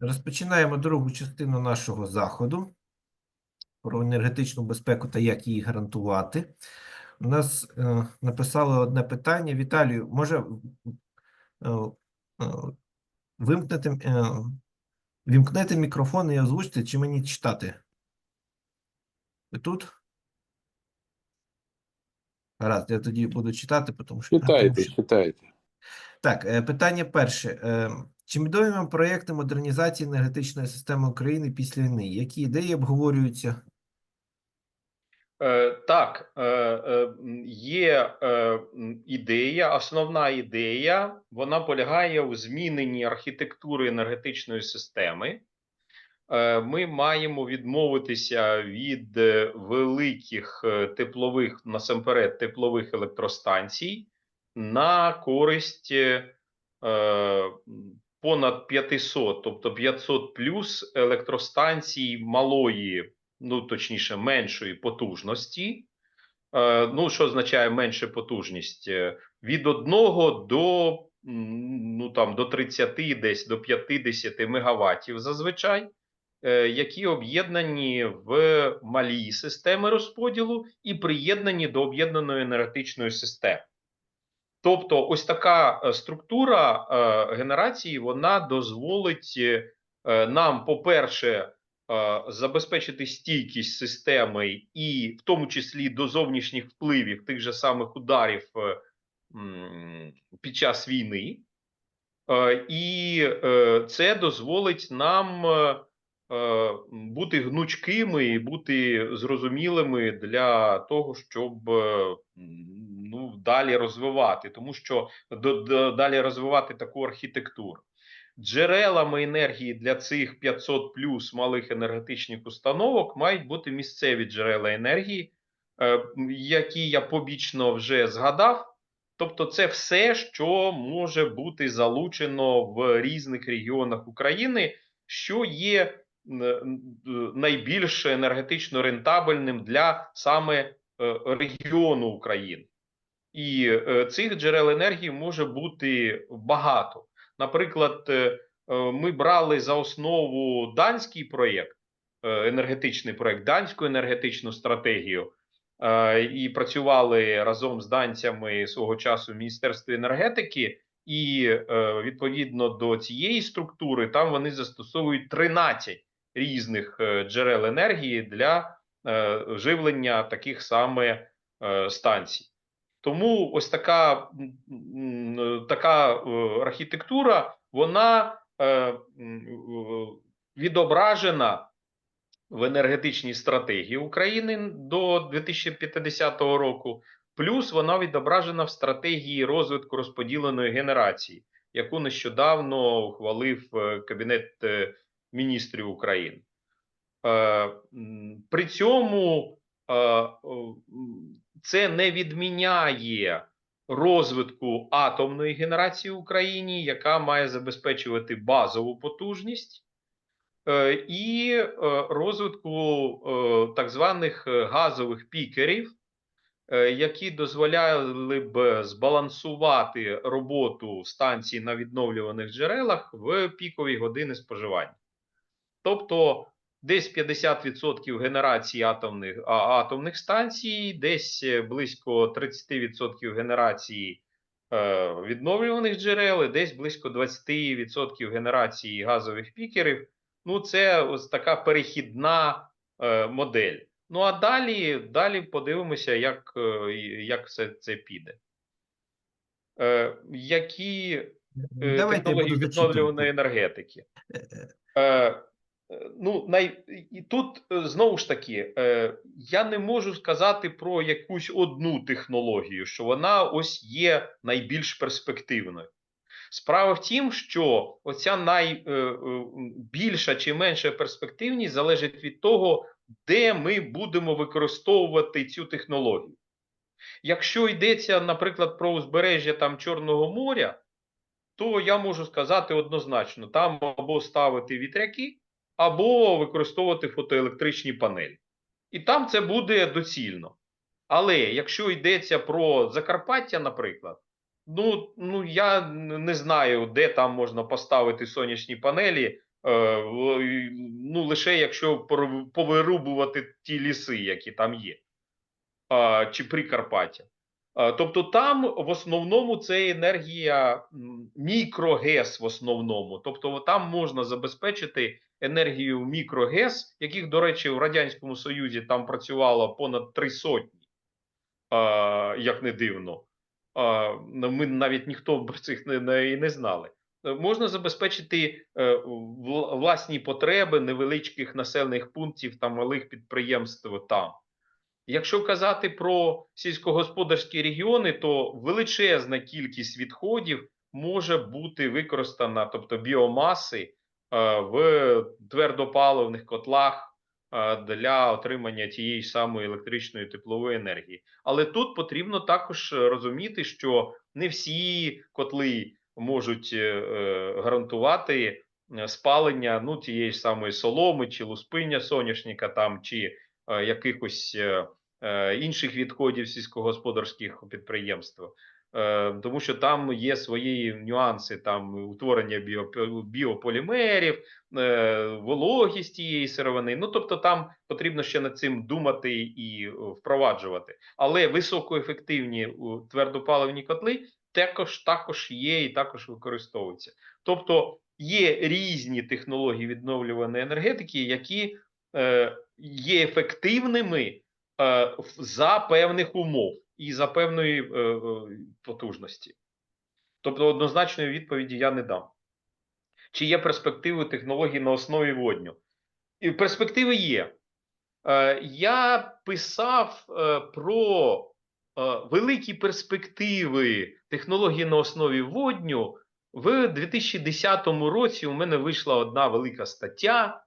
Розпочинаємо другу частину нашого заходу про енергетичну безпеку та як її гарантувати. У нас е, написали одне питання. Віталію, може е, е, вимкнете, е, мікрофон і озвучте, чи мені читати? Ви тут? Гаразд, я тоді буду читати, тому що... тому Читайте, що- читайте. Так, е, питання перше. Е, Чи відомі вам проекти модернізації енергетичної системи України після війни? Які ідеї обговорюються? Е, Так, е, е, є е, ідея, основна ідея, вона полягає у зміненні архітектури енергетичної системи. Е, Ми маємо відмовитися від е, великих е, теплових, насамперед, теплових електростанцій на користь е, понад 500, тобто 500 плюс електростанцій малої ну точніше, меншої потужності. Е, ну, що означає менша потужність? Е, Від 1 до ну там до 30, десь до 50 мегаваттів зазвичай, е, які об'єднані в малі системи розподілу і приєднані до об'єднаної енергетичної системи. Тобто, ось така е, структура е, генерації вона дозволить е, нам, по-перше, забезпечити стійкість системи, і в тому числі до зовнішніх впливів тих же самих ударів під час війни, і це дозволить нам бути гнучкими і бути зрозумілими для того, щоб далі розвивати, тому що далі розвивати таку архітектуру. Джерелами енергії для цих 500 плюс малих енергетичних установок мають бути місцеві джерела енергії, е, які я побічно вже згадав. Тобто, це все, що може бути залучено в різних регіонах України, що є е, е, найбільш енергетично рентабельним для саме регіону України. І е, цих джерел енергії може бути багато. Наприклад, е, е, ми брали за основу данський проєкт, енергетичний проєкт, данську енергетичну стратегію, і працювали разом з данцями свого часу в Міністерстві енергетики. І відповідно до цієї структури там вони застосовують 13 різних джерел енергії для живлення таких саме станцій. Тому ось така, м, така е, архітектура, вона е, е, відображена в енергетичній стратегії України до 2050 року. Плюс вона відображена в стратегії розвитку розподіленої генерації, яку нещодавно ухвалив е, Кабінет е, міністрів України. Е, При цьому е, це не відміняє розвитку атомної генерації в Україні, яка має забезпечувати базову потужність, е, і е, розвитку е, так званих газових пікерів, які дозволяли б збалансувати роботу станцій на відновлюваних джерелах в пікові години споживання. Тобто десь 50% генерації атомних, а, атомних станцій, десь е, близько 30% генерації е, відновлюваних джерел, і десь близько 20% генерації газових пікерів. Ну, це ось така перехідна е, модель. Ну а далі, далі подивимося, як, е, як все це піде. Е, які е, Давайте технології відновлюваної енергетики? Е, е, ну, най... І тут е, знову ж таки, е, я не можу сказати про якусь одну технологію, що вона ось є найбільш перспективною. Справа в тім, що оця найбільша чи менша перспективність залежить від того, де ми будемо використовувати цю технологію. Якщо йдеться, наприклад, про узбережжя там Чорного моря, то я можу сказати однозначно: там або ставити вітряки, або використовувати фотоелектричні панелі. І там це буде доцільно. Але якщо йдеться про Закарпаття, наприклад, ну, ну я не знаю, де там можна поставити сонячні панелі, е, ну, лише якщо повирубувати ті ліси, які там є, а, чи Прикарпаття. А, Тобто там в основному це енергія мікрогес в основному. Тобто там можна забезпечити енергію мікрогес, яких, до речі, в Радянському Союзі там працювало понад три сотні, як не дивно. Ну, Ми навіть ніхто про цих не, і не знали. Е, Можна забезпечити е, власні потреби невеличких населених пунктів та малих підприємств там. Якщо казати про сільськогосподарські регіони, то величезна кількість відходів може бути використана, тобто біомаси, е, в твердопаливних котлах е, для отримання тієї самої електричної теплової енергії. Але тут потрібно також розуміти, що не всі котли можуть е, гарантувати спалення ну, тієї самої соломи чи луспиння соняшника там чи якихось інших відходів сільськогосподарських підприємств. Е, Тому що там є свої нюанси, там утворення біо- біополімерів, е, вологість тієї сировини. Ну тобто, там потрібно ще над цим думати і е, впроваджувати. Але високоефективні е, твердопаливні котли також також є і також використовуються. Тобто є різні технології відновлюваної енергетики, які е, є ефективними е, за певних умов і за певної е, е, потужності. Тобто однозначної відповіді я не дам. Чи є перспективи технологій на основі водню? І перспективи є. Е, я писав е, про е, великі перспективи технологій на основі водню. В 2010 році у мене вийшла одна велика стаття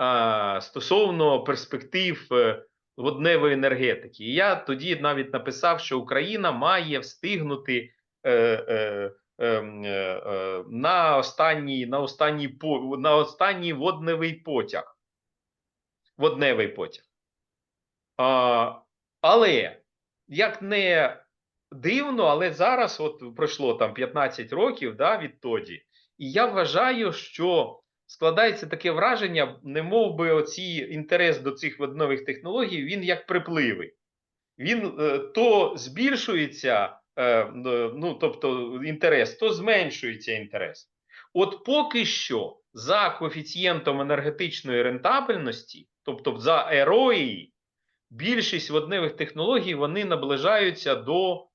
е, стосовно перспектив е, водневої енергетики. І я тоді навіть написав, що Україна має встигнути е, е, ем, е, е, на останній, на останній на останній водневий потяг. Водневий потяг. А, але як не дивно, але зараз, от пройшло там 15 років да, відтоді, і я вважаю, що складається таке враження, не би оці інтерес до цих воднових технологій, він як припливий. Він е, то збільшується, е, ну тобто інтерес, то зменшується інтерес. От поки що за коефіцієнтом енергетичної рентабельності, тобто за ерої, більшість водневих технологій вони наближаються до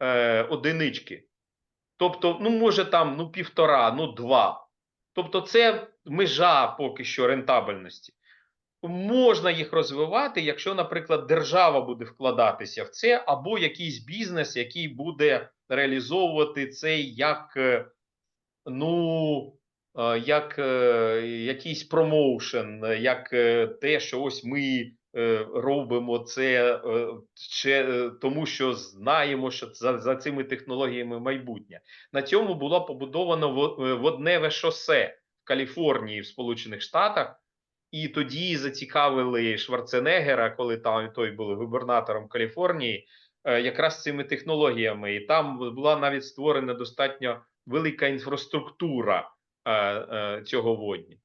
е, одинички. Тобто, ну, може там ну, півтора, ну два. Тобто, це межа поки що рентабельності. Можна їх розвивати, якщо, наприклад, держава буде вкладатися в це, або якийсь бізнес, який буде реалізовувати це як, е, ну, е, як е, якийсь промоушен, як те, що ось ми робимо це тому, що знаємо, що за, за цими технологіями майбутнє. На цьому було побудовано во- водневе шосе Каліфорнії, в Сполучених Штатах. І тоді зацікавили Шварценеггера, коли там той був губернатором Каліфорнії, е, якраз цими технологіями. І там була навіть створена достатньо велика інфраструктура е, е, цього водні.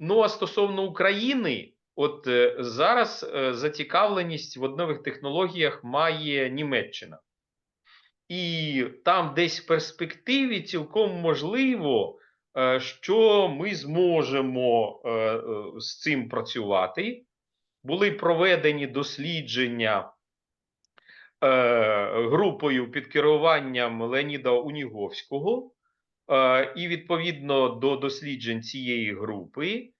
Ну а стосовно України, от зараз зацікавленість в нових технологіях має Німеччина. І там десь в перспективі цілком можливо, що ми зможемо е, е, з цим працювати. Були проведені дослідження е, групою під керуванням Леоніда Уніговського, е, і відповідно до досліджень цієї групи,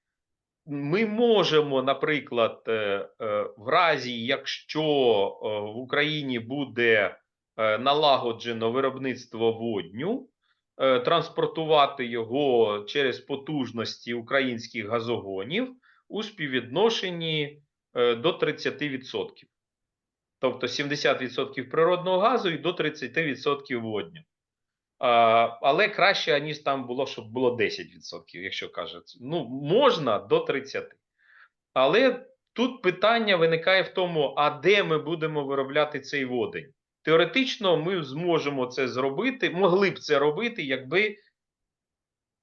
ми можемо, наприклад, е, е, в разі, якщо е, в Україні буде е, налагоджено виробництво водню, е, транспортувати його через потужності українських газогонів у співвідношенні е, до 30%. Тобто 70% природного газу і до 30% водню. Але краще, ніж там було, щоб було 10%, якщо кажуть. Ну, можна до 30%. Але тут питання виникає в тому, а де ми будемо виробляти цей водень? Теоретично ми зможемо це зробити, могли б це робити, якби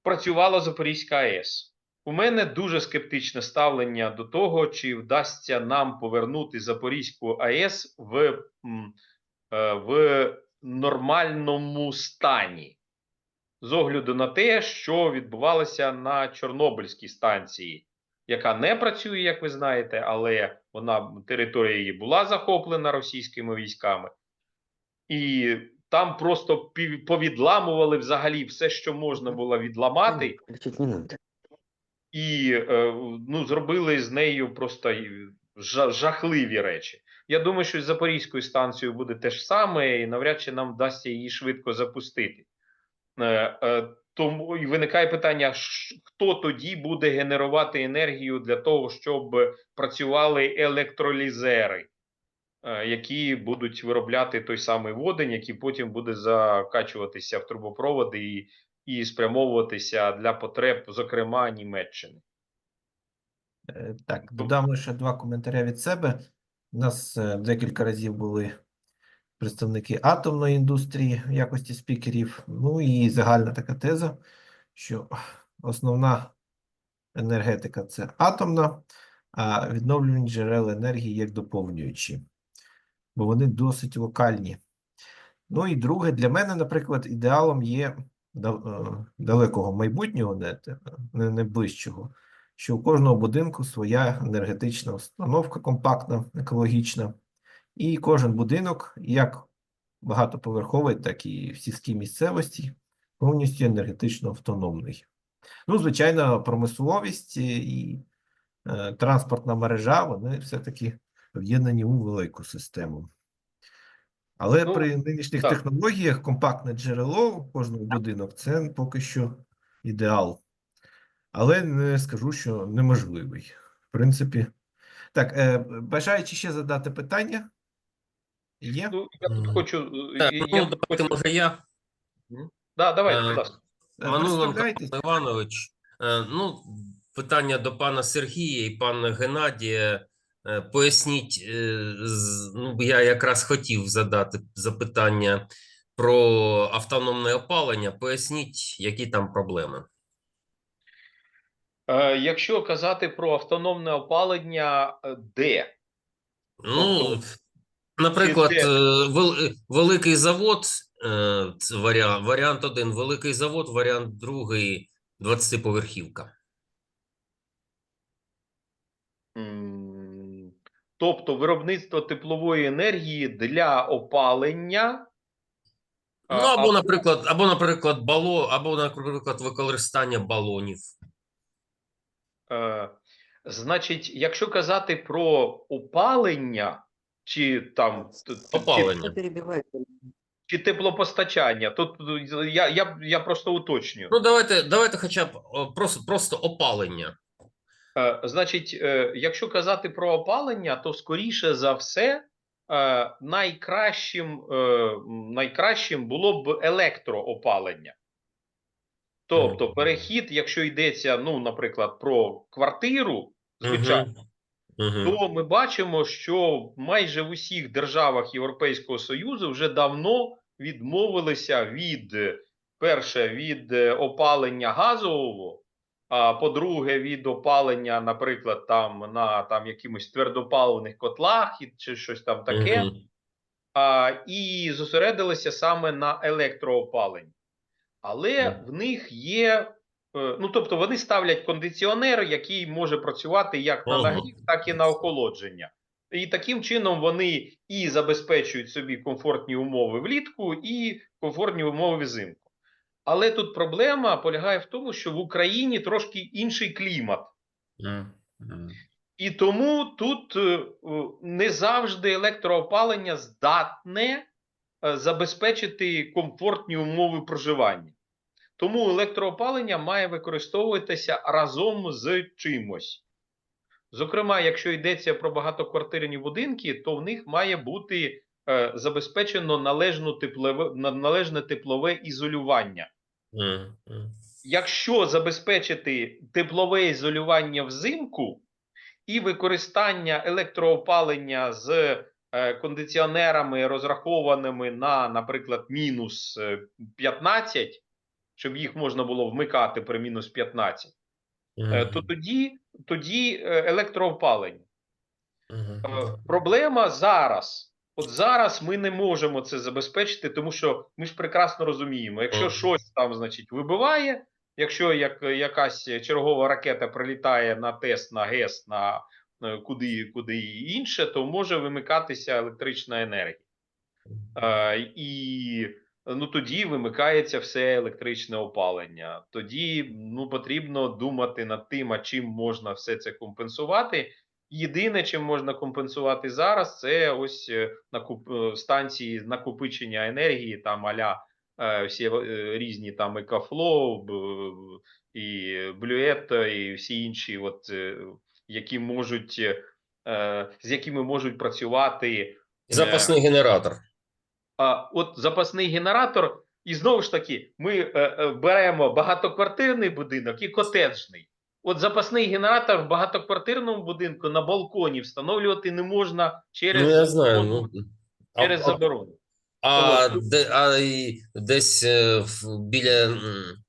працювала Запорізька АЕС. У мене дуже скептичне ставлення до того, чи вдасться нам повернути Запорізьку АЕС в, е, в нормальному стані, з огляду на те, що відбувалося на Чорнобильській станції, яка не працює, як ви знаєте, але вона територія її була захоплена російськими військами, і там просто повідламували взагалі все, що можна було відламати і е, ну, зробили з нею просто жахливі речі. Я думаю, що з Запорізькою станцією буде те ж саме, і навряд чи нам вдасться її швидко запустити. Е, е, тому і виникає питання: хто тоді буде генерувати енергію для того, щоб працювали електролізери, які будуть виробляти той самий водень, який потім буде закачуватися в трубопроводи і, і спрямовуватися для потреб, зокрема Німеччини. Е, Так, додам лише два коментаря від себе. У нас е, декілька разів були представники атомної індустрії в якості спікерів. Ну і загальна така теза, що основна енергетика це атомна, а відновлювані джерела енергії як доповнюючі, бо вони досить локальні. Ну і друге, для мене, наприклад, ідеалом є е, далекого майбутнього, не, не найближчого, що у кожного будинку своя енергетична установка компактна, екологічна, і кожен будинок, як багатоповерховий, так і в сільській місцевості, повністю енергетично автономний. Ну, звичайно, промисловість і е, транспортна мережа, вони все-таки в'єднані у велику систему. Але Ну, при нинішніх так. технологіях компактне джерело у кожного будинок це поки що ідеал. Але не скажу, що неможливий. В принципі, так, е, бажаючи ще задати питання? Є? Ну, я тут хочу. е, Так, я ну, давайте, хочу... може, я. Да, давайте, Е, будь ласка. Е, Мануленко Іванович. Е, Ну, питання до пана Сергія і пана Геннадія. Е, Поясніть, е, ну, я якраз хотів задати запитання про автономне опалення. Поясніть, які там проблеми. Е, якщо казати про автономне опалення, де? Ну, Тобто, наприклад, великий завод, варіант один, великий завод, варіант другий, 20-поверхівка. Тобто виробництво теплової енергії для опалення. Ну, а, або, наприклад, або, наприклад, бало, або, наприклад, використання балонів. Е, значить, якщо казати про опалення, чи там Опалення. чи теплопостачання, тут я, я, я просто уточнюю. Ну, давайте, давайте хоча б просто, просто опалення. Е, Значить, е, якщо казати про опалення, то скоріше за все е, найкращим, найкращим було б електроопалення. Тобто, перехід, якщо йдеться, ну, наприклад, про квартиру, звичайно, то ми бачимо, що майже в усіх державах Європейського Союзу вже давно відмовилися від перше від опалення газового. А по-друге, від опалення, наприклад, там на там якимось твердопаливних котлах і чи щось там таке, Мгм. а, і зосередилися саме на електроопаленні. Але Мгм. в них є. е, Ну, тобто вони ставлять кондиціонер, який може працювати як на нагрів, так і на охолодження. І таким чином вони і забезпечують собі комфортні умови влітку, і комфортні умови взимку. Але тут проблема полягає в тому, що в Україні трошки інший клімат. І тому тут е, е, не завжди електроопалення здатне е, забезпечити комфортні умови проживання. Тому електроопалення має використовуватися разом з чимось. Зокрема, якщо йдеться про багатоквартирні будинки, то в них має бути забезпечено належну теплове, належне теплове ізолювання. Мгм. Мгм. Якщо забезпечити теплове ізолювання взимку і використання електроопалення з е, кондиціонерами, розрахованими на, наприклад, мінус е, 15, щоб їх можна було вмикати при мінус 15, е, то тоді, тоді е, електроопалення. Мгм. Е, Проблема зараз. От зараз ми не можемо це забезпечити, тому що ми ж прекрасно розуміємо, якщо щось там, значить, вибиває, якщо як, якась чергова ракета прилітає на тест, на ГЕС, на е, куди, куди інше, то може вимикатися електрична енергія. Е, і ну тоді вимикається все електричне опалення. Тоді ну потрібно думати над тим, а чим можна все це компенсувати. Єдине, чим можна компенсувати зараз, це ось е, накуп е, станції накопичення енергії, там аля е, всі різні там екафло б- і блюет, і всі інші, от які можуть з якими можуть працювати Запасний генератор. а от запасний генератор, і знову ж таки, ми беремо багатоквартирний будинок і котеджний. От запасний генератор в багатоквартирному будинку на балконі встановлювати не можна через, Ну, я знаю. Ну, через а, заборону. а, Тому- де, а і десь е, біля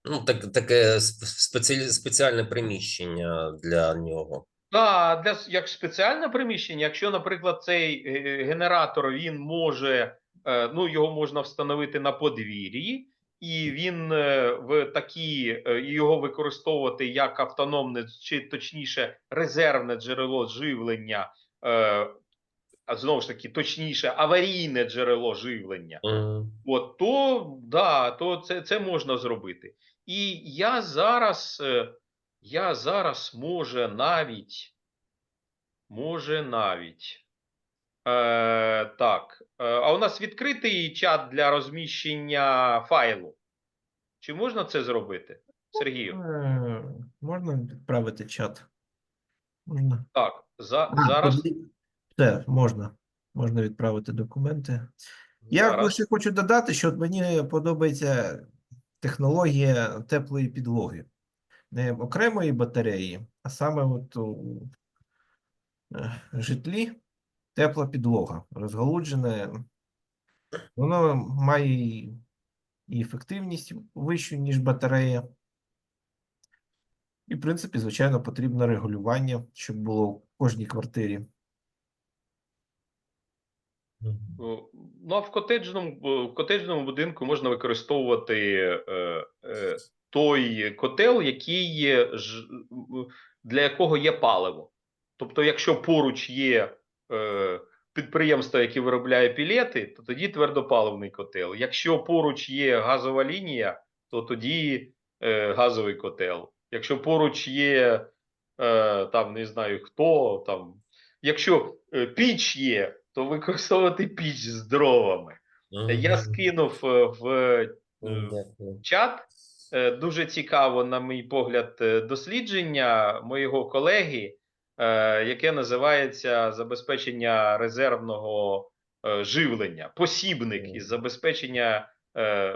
ну, так, таке спеціаль, спеціальне приміщення для нього. Так, для як спеціальне приміщення, якщо, наприклад, цей е, генератор він може, е, ну його можна встановити на подвір'ї, і він е, в такі е, його використовувати як автономне чи точніше резервне джерело живлення, е, а знову ж таки, точніше, аварійне джерело живлення. Мгм. От то да, то це, це можна зробити. І я зараз, я зараз може навіть, може навіть. Е, так. Е, а у нас відкритий чат для розміщення файлу. Чи можна це зробити, Сергію? Е, Можна відправити чат? Можна. Так, за, А, зараз. Все, можна. Можна відправити документи. Я зараз. лише хочу додати, що мені подобається технологія теплої підлоги. Не окремої батареї, а саме от у е, житлі тепла підлога, розгалуджена. Воно має і ефективність вищу, ніж батарея. І, в принципі, звичайно, потрібно регулювання, щоб було в кожній квартирі. Ну, а в котеджному, в котеджному будинку можна використовувати е, е, той котел, який є, ж- для якого є паливо. Тобто, якщо поруч є підприємство, яке виробляє пілети, то тоді твердопаливний котел. Якщо поруч є газова лінія, то тоді е, газовий котел. Якщо поруч є е, там не знаю хто там. Якщо е, піч є, то використовувати піч з дровами. Я скинув е, в е, чат е, дуже цікаво, на мій погляд, е, дослідження моєго колеги, е, яке називається забезпечення резервного е, живлення, посібник із забезпечення е,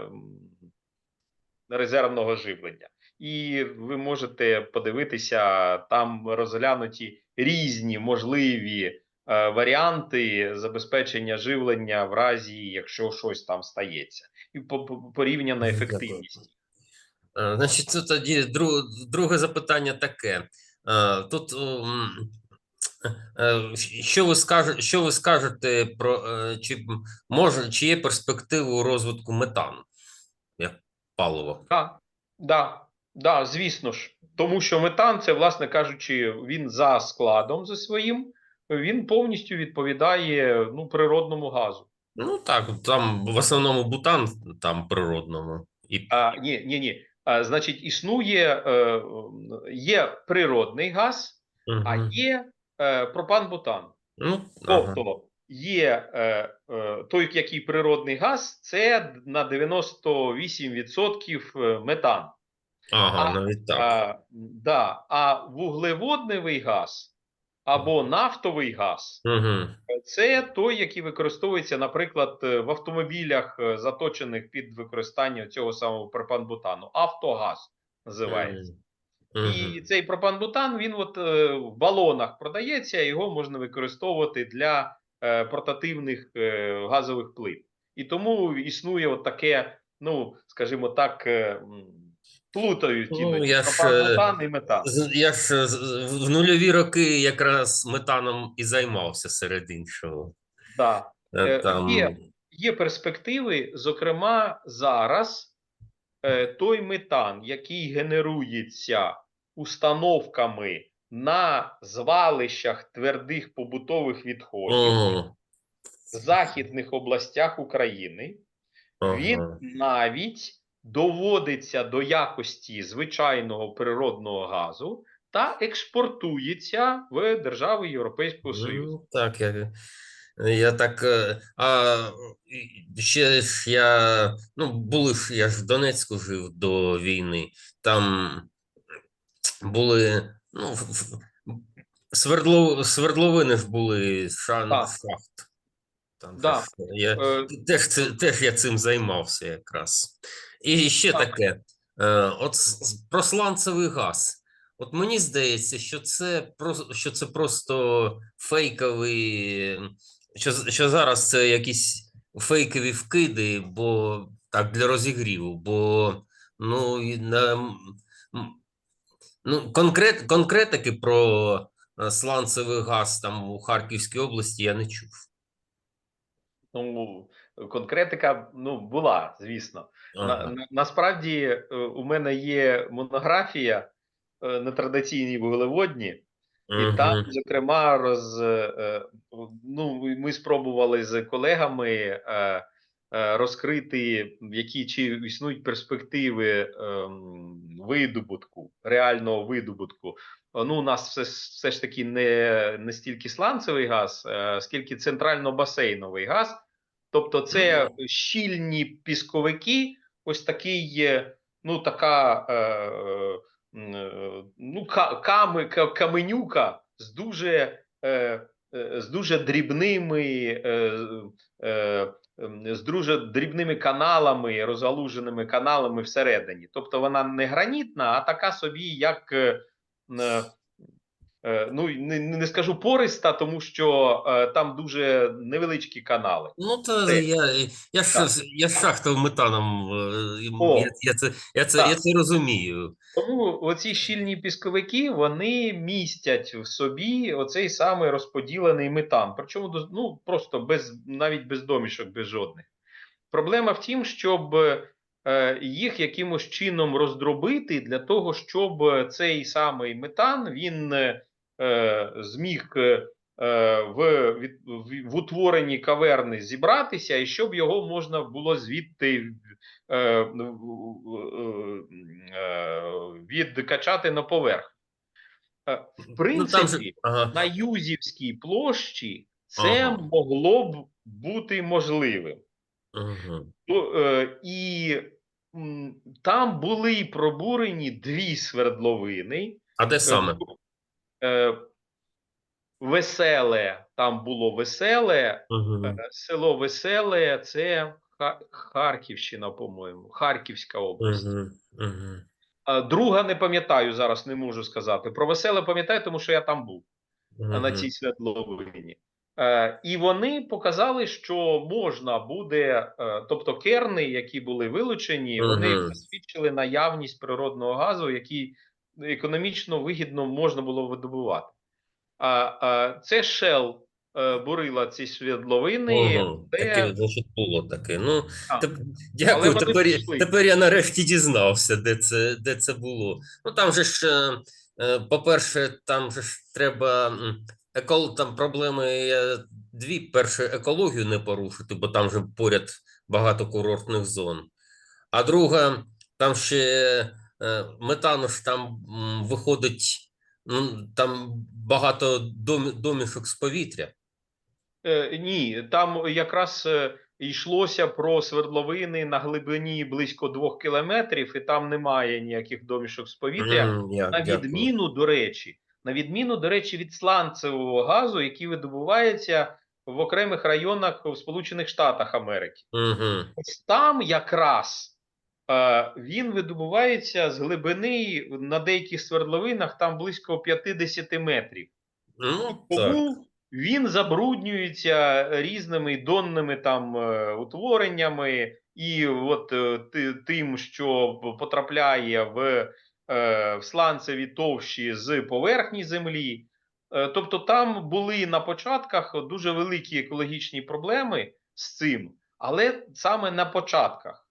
резервного живлення. І ви можете подивитися, там розглянуті різні можливі е, варіанти забезпечення живлення в разі, якщо щось там стається, і по- по- порівняна ефективність. Е, Значить, тут тоді дру- друге запитання таке. Е, Тут е, що ви скажете, що ви скажете про е, чи може, чи є перспективи у розвитку метану як паливо? Так, да, да, звісно ж. Тому що метан, це, власне кажучи, він за складом за своїм, він повністю відповідає ну, природному газу. Ну так, там в основному бутан там природному. І А, ні, ні, ні. Значить, існує е, є природний газ, а є е, пропан-бутан. ну, ага. Тобто є е, той, який природний газ, це на 98% метан. ага, а- навіть так. А, да, а вуглеводневий газ або нафтовий газ Угу. це той, який використовується, наприклад, е, в автомобілях, е, заточених під використання цього самого пропан-бутану. Автогаз називається. І цей пропан-бутан він от е, в балонах продається, його можна використовувати для е, портативних е, газових плит. І тому існує от таке, ну скажімо так, Плутають Ну, іноді я ж, пропан-бутан і метан. Я ж в нульові роки якраз метаном і займався серед іншого. Да. Е, Е, Там... є. Є перспективи, зокрема, зараз е, той метан, який генерується установками на звалищах твердих побутових відходів О, в західних областях України, він навіть доводиться до якості звичайного природного газу та експортується в держави Європейського Союзу. Ну, так, я, я так. е, А ще я. Ну, були я ж в Донецьку жив до війни. Там були. Ну, свердло, свердловини ж були шан, Так. шахт. Там Да. же ж я, Е, Теж, теж я цим займався якраз. І ще Так. таке: е, от про сланцевий газ. От мені здається, що це просто, що це просто фейковий, що, що зараз це якісь фейкові вкиди, бо так для розігріву, бо ну, на, ну конкрет, конкретики про е, сланцевий газ там у Харківській області я не чув. ну, конкретика ну, була, звісно. На, Ага. на, насправді е, у мене є монографія е, нетрадиційні вуглеводні, і там, зокрема, роз, е, ну, ми спробували з колегами розкрити, які чи існують перспективи ем, видобутку, реального видобутку. Ну, у нас все, все ж таки не, не стільки сланцевий газ, скільки центрально-басейновий газ. Тобто, це щільні пісковики, ось такий, ну, така. Е, е, ну, ка- ками, каменюка з дуже, е, е, з дуже дрібними, е, е, з дуже дрібними каналами, розгалуженими каналами всередині. Тобто вона не гранітна, а така собі, як. е, е, Ну, не, не скажу пориста, тому що е, там дуже невеличкі канали. Ну, то Це- я, я, Так. я шахтав метаном, е, О. я, я, це, я, це, я це розумію. Тому оці щільні пісковики вони містять в собі оцей самий розподілений метан. Причому ну, просто без навіть без домішок, без жодних. Проблема в тім, щоб е, їх якимось чином роздробити для того, щоб цей самий метан він е, зміг е, в, від, в, в утворенні каверни зібратися, і щоб його можна було звідти е, е, відкачати на поверх. Е, В Ну, там принципі, ага, на Юзівській площі це Ага. могло б бути можливим. ага. Е, і там були пробурені дві свердловини. А де саме? Е, веселе, там було веселе, Ага. Е, Село Веселе це Ха- Харківщина, по-моєму, Харківська область. Ага. Ага. А Друга не пам'ятаю зараз, не можу сказати. Про веселе пам'ятаю, тому що я там був а, на цій світловині. Е, і вони показали, що можна буде, е, тобто керни, які були вилучені, вони Мгм. засвідчили наявність природного газу, який економічно вигідно можна було видобувати. А, а це Shell е, бурила ці світловини, Ага. де Таке, значить, було таке. Ну, теп- дякую. Тепер, пішли. тепер я нарешті дізнався, де це, де це було. Ну, там же ж, е, е, по-перше, там же ж треба. Екол, там проблеми дві. Перше, екологію не порушити, бо там же поряд багато курортних зон. А друга, там ще метану ж там виходить, ну, там багато домішок з повітря. Е, ні, там якраз е, йшлося про свердловини на глибині близько двох кілометрів, і там немає ніяких домішок з повітря. М, я- На відміну, до речі, на відміну, до речі, від сланцевого газу, який видобувається в окремих районах в Сполучених Штатах Америки. Мгм. Ось там якраз е, він видобувається з глибини на деяких свердловинах там близько 50 метрів. Ну, так. Тому він забруднюється різними донними там е, утвореннями, і от е, тим, що потрапляє в, е, в сланцеві товщі з поверхні землі. Тобто там були на початках дуже великі екологічні проблеми з цим, але саме на початках.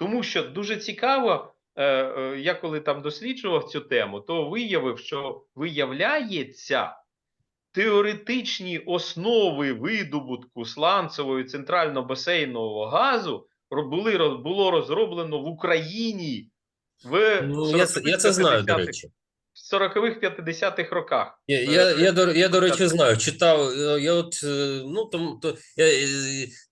Тому що дуже цікаво, е, е, я коли там досліджував цю тему, то виявив, що виявляється, теоретичні основи видобутку сланцевого і центрально-басейнового газу були, було розроблено в Україні в Ну, я, я це знаю, до 40-х, речі. 40-х, 50-х роках. Я, Е, я, я, до, я, до речі, знаю, читав, е, я от, е, ну, тому, то, я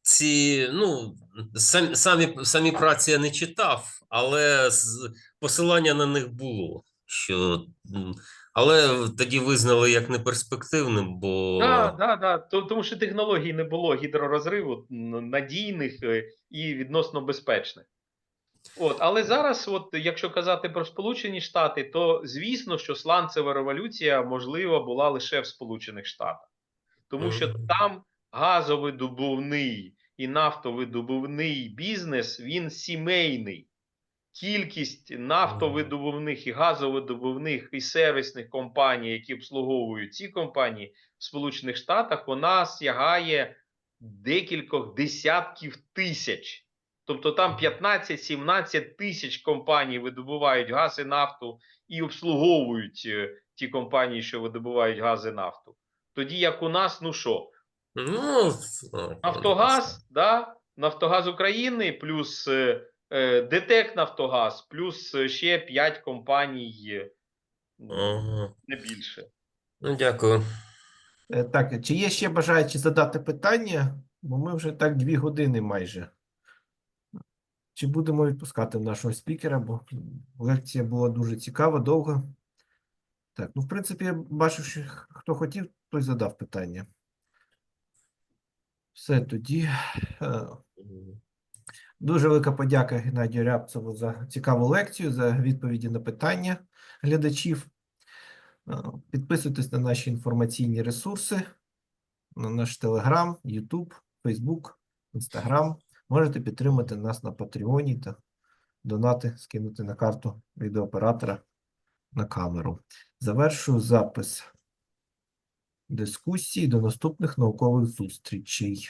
ці, ну, самі, самі, самі праці я не читав, але посилання на них було, що, але тоді визнали як неперспективним, бо... Да, да, да. То- Тому що технологій не було гідророзриву надійних і відносно безпечних. От, але зараз, от, якщо казати про Сполучені Штати, то звісно, що сланцева революція можлива була лише в Сполучених Штатах, тому що там газовидобувний і нафтовидобувний бізнес він сімейний. Кількість нафтовидобувних і газовидобувних і сервісних компаній, які обслуговують ці компанії в Сполучених Штатах, вона сягає декількох десятків тисяч. Тобто там 15-17 тисяч компаній видобувають газ і нафту і обслуговують е, ті компанії, що видобувають газ і нафту. Тоді як у нас, ну що, Ну, Нафтогаз, да? Нафтогаз України, плюс е, е, ДТЕК Нафтогаз, плюс е, ще 5 компаній, Ага. не більше. Ну, дякую. Так, чи є ще бажаючі задати питання? Бо ми вже так дві години майже. Чи будемо відпускати нашого спікера, бо лекція була дуже цікава, довга. Так, ну, в принципі, я бачу, що хто хотів, той задав питання. Все тоді. е, Дуже велика подяка Геннадію Рябцеву за цікаву лекцію, за відповіді на питання глядачів. Е, Підписуйтесь на наші інформаційні ресурси, на наш Телеграм, Ютуб, Фейсбук, Інстаграм. Можете підтримати нас на Патреоні та донати скинути на карту відеооператора на камеру. Завершую запис дискусії. До наступних наукових зустрічей.